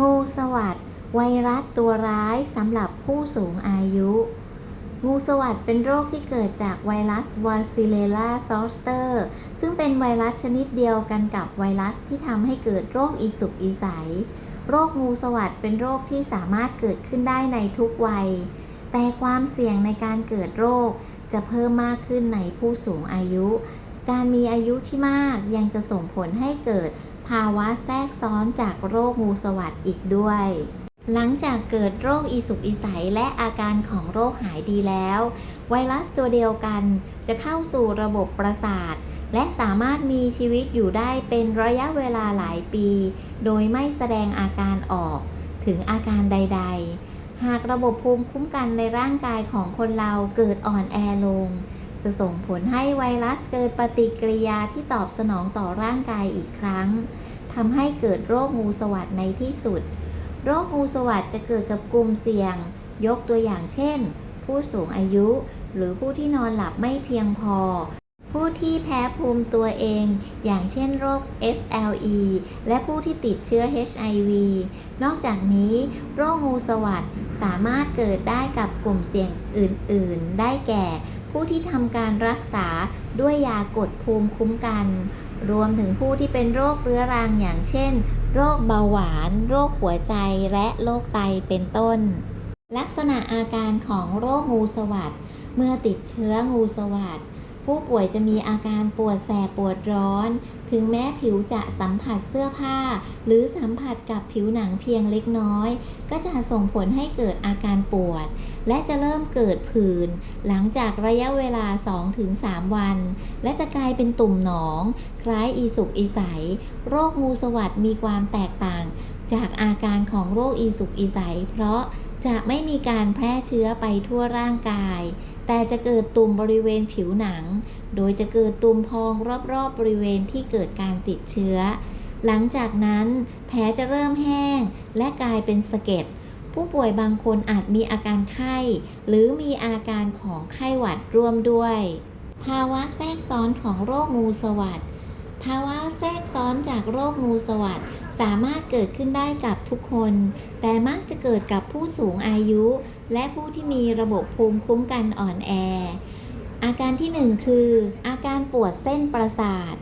งูสวัสดไวรัสตัวร้ายสำหรับผู้สูงอายุ งูสวัสดเป็นโรคที่เกิดจากไวรัสวาซิเลล่าซอสเตอร์ ซึ่งเป็นไวรัสชนิดเดียวกันกับไวรัสที่ทำให้เกิดโรคอีสุกอีใส โรคงูสวัสดเป็นโรคที่สามารถเกิดขึ้นได้ในทุกวัย แต่ความเสี่ยงในการเกิดโรคจะเพิ่มมากขึ้นในผู้สูงอายุ การมีอายุที่มากยังจะส่งผลให้เกิดาวะแทรกซ้อนจากโรคงูสวัสดอีกด้วย หลังจากเกิดโรคอีสุกอีใสและอาการของโรคหายดีแล้ว ไวรัสตัวเดียวกันจะเข้าสู่ระบบประสาท และสามารถมีชีวิตอยู่ได้เป็นระยะเวลาหลายปี โดยไม่แสดงอาการออกถึงอาการใด ๆ หากระบบภูมิคุ้มกันในร่างกายของคนเราเกิดอ่อนแอลง จะส่งผลให้ไวรัสเกิดปฏิกิริยาที่ตอบสนองต่อร่างกายอีกครั้ง ทำให้เกิดโรคงูสวัดในที่สุด โรคงูสวัดจะเกิดกับกลุ่มเสี่ยง ยกตัวอย่างเช่น ผู้สูงอายุ หรือผู้ที่นอนหลับไม่เพียงพอ ผู้ที่แพ้ภูมิตัวเอง อย่างเช่นโรค SLE และผู้ที่ติดเชื้อ HIV นอกจากนี้ โรคงูสวัดสามารถเกิดได้กับกลุ่มเสี่ยงอื่น ๆ ได้แก่ผู้ที่ทำการรักษาด้วยยากดภูมิคุ้มกัน รวมถึงผู้ที่เป็นโรคเรื้อรังอย่างเช่น โรคเบาหวาน โรคหัวใจและโรคไตเป็นต้น ลักษณะอาการของโรคงูสวัสดเมื่อติดเชื้องูสวัสด ผู้ป่วยจะมีอาการปวดแสบปวดร้อน ถึงแม้ผิวจะสัมผัสเสื้อผ้า หรือสัมผัสกับผิวหนังเพียงเล็กน้อย ก็จะส่งผลให้เกิดอาการปวด และจะเริ่มเกิดผื่น หลังจากระยะเวลา 2-3 วัน และจะกลายเป็นตุ่มหนอง คล้ายอีสุกอีใส โรคงูสวัสดมีความแตกต่าง จากอาการของโรคอีสุกอีใส เพราะจะไม่มีการแพร่เชื้อไปทั่วร่างกาย แต่จะเกิดตุ่มบริเวณผิวหนัง โดยจะเกิดตุ่มพองรอบๆบริเวณที่เกิดการติดเชื้อ หลังจากนั้นแผลจะเริ่มแห้งและกลายเป็นสะเก็ดผู้ป่วยบางคนอาจมีอาการไข้ หรือมีอาการของไข้หวัดร่วมด้วย ภาวะแทรกซ้อนของโรคงูสวัสดภาวะแทรกซ้อนจากโรคงูสวัสด สามารถเกิดขึ้นได้กับทุกคน แต่มักจะเกิดกับผู้สูงอายุ และผู้ที่มีระบบภูมิคุ้มกันอ่อนแอ อาการที่หนึ่งคือ อาการปวดเส้นประสาท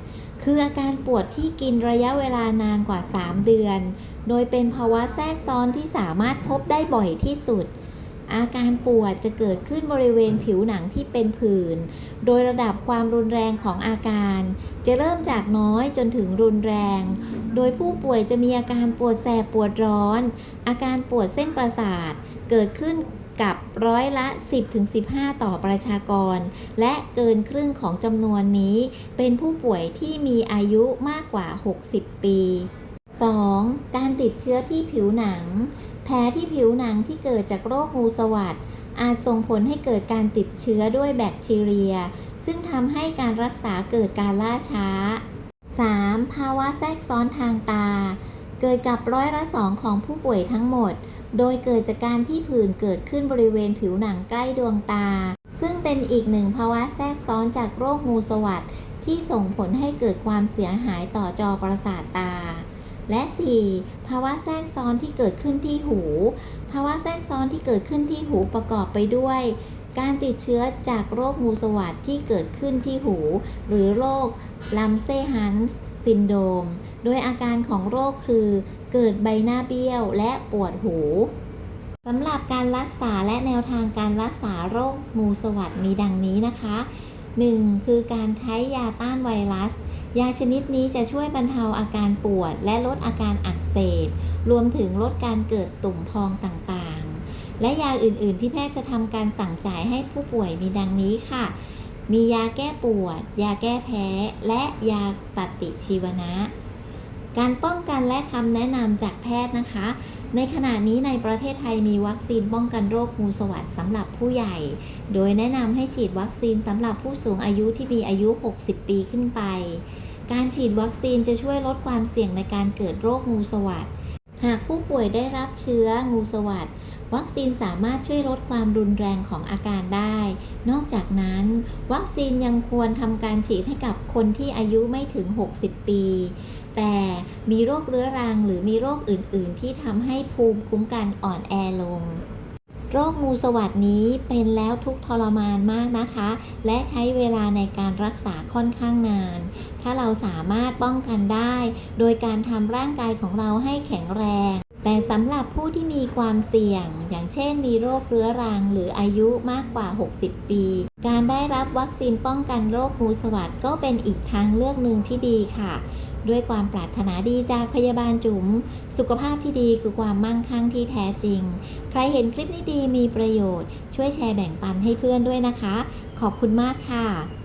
คืออาการปวดที่กินระยะเวลานานกว่า 3 เดือน โดยเป็นภาวะแทรกซ้อนที่สามารถพบได้บ่อยที่สุด อาการปวดจะเกิดขึ้นบริเวณผิวหนังที่เป็นผื่น โดยระดับความรุนแรงของอาการ จะเริ่มจากน้อยจนถึงรุนแรง โดยผู้ป่วยจะมีอาการปวดแสบปวดร้อน อาการปวดเส้นประสาท เกิดขึ้นกับร้อยละ 10-15 ต่อประชากร และเกินครึ่งของจำนวนนี้ เป็นผู้ป่วยที่มีอายุมากกว่า 60 ปี 2. การติดเชื้อที่ผิวหนัง แผลที่ผิวหนังที่เกิดจากโรคงูสวัดอาจส่งผลให้เกิดการติดเชื้อด้วยแบคทีเรีย ซึ่งทำให้การรักษาเกิดการล่าช้า 3. ภาวะแทรกซ้อนทางตา เกิดกับร้อยละสองของผู้ป่วยทั้งหมด โดยเกิดจากการที่ผื่นเกิดขึ้นบริเวณผิวหนังใกล้ดวงตา ซึ่งเป็นอีกหนึ่งภาวะแทรกซ้อนจากโรคงูสวัดที่ส่งผลให้เกิดความเสียหายต่อจอประสาทตา และ 4. ภาวะแทรกซ้อนที่เกิดขึ้นที่หู ภาวะแทรกซ้อนที่เกิดขึ้นที่หูประกอบไปด้วย การติดเชื้อจากโรคงูสวัสดที่เกิดขึ้นที่หู หรือโรคลัมเซฮันส์ซินโดม โดยอาการของโรคคือ เกิดใบหน้าเบี้ยวและปวดหูสำหรับการรักษาและแนวทางการรักษาโรคงูสวัสดมีดังนี้นะคะ 1. คือการใช้ยาต้านไวรัส ยาชนิดนี้จะช่วยบรรเทาอาการปวด และลดอาการอักเสบ รวมถึงลดการเกิดตุ่มพองต่างๆ และยาอื่นๆ ที่แพทย์จะทำการสั่งจ่ายให้ผู้ป่วยมีดังนี้ค่ะ มียาแก้ปวด ยาแก้แพ้ และยาปฏิชีวนะ การป้องกันและคำแนะนำจากแพทย์นะคะ ในขณะนี้ในประเทศไทยมีวัคซีนป้องกันโรคงูสวัสดสำหรับผู้ใหญ่ โดยแนะนำให้ฉีดวัคซีนสำหรับผู้สูงอายุที่มีอายุ 60 ปีขึ้นไป การฉีดวัคซีนจะช่วยลดความเสี่ยงในการเกิดโรคงูสวัสด หากผู้ป่วยได้รับเชื้องูสวัสดวัคซีนสามารถช่วยลดความรุนแรงของอาการได้ นอกจากนั้น วัคซีนยังควรทำการฉีดให้กับคนที่อายุไม่ถึง 60 ปี แต่มีโรคเรื้อรังหรือมีโรคอื่น ๆ ที่ทำให้ภูมิคุ้มกันอ่อนแอลง โรคงูสวัสดนี้เป็นแล้วทุกทรมานมากนะคะ และใช้เวลาในการรักษาค่อนข้างนาน ถ้าเราสามารถป้องกันได้ โดยการทำร่างกายของเราให้แข็งแรง แต่สำหรับผู้ที่มีความเสี่ยง อย่างเช่นมีโรคเรื้อรังหรืออายุมากกว่า 60 ปี การได้รับวัคซีนป้องกันโรคงูสวัสดก็เป็นอีกทางเลือกหนึ่งที่ดีค่ะ ด้วยความปรารถนาดีจากพยาบาลจุ๋ม สุขภาพที่ดีคือความมั่งคั่งที่แท้จริง ใครเห็นคลิปนี้ดีมีประโยชน์ ช่วยแชร์แบ่งปันให้เพื่อนด้วยนะคะ ขอบคุณมากค่ะ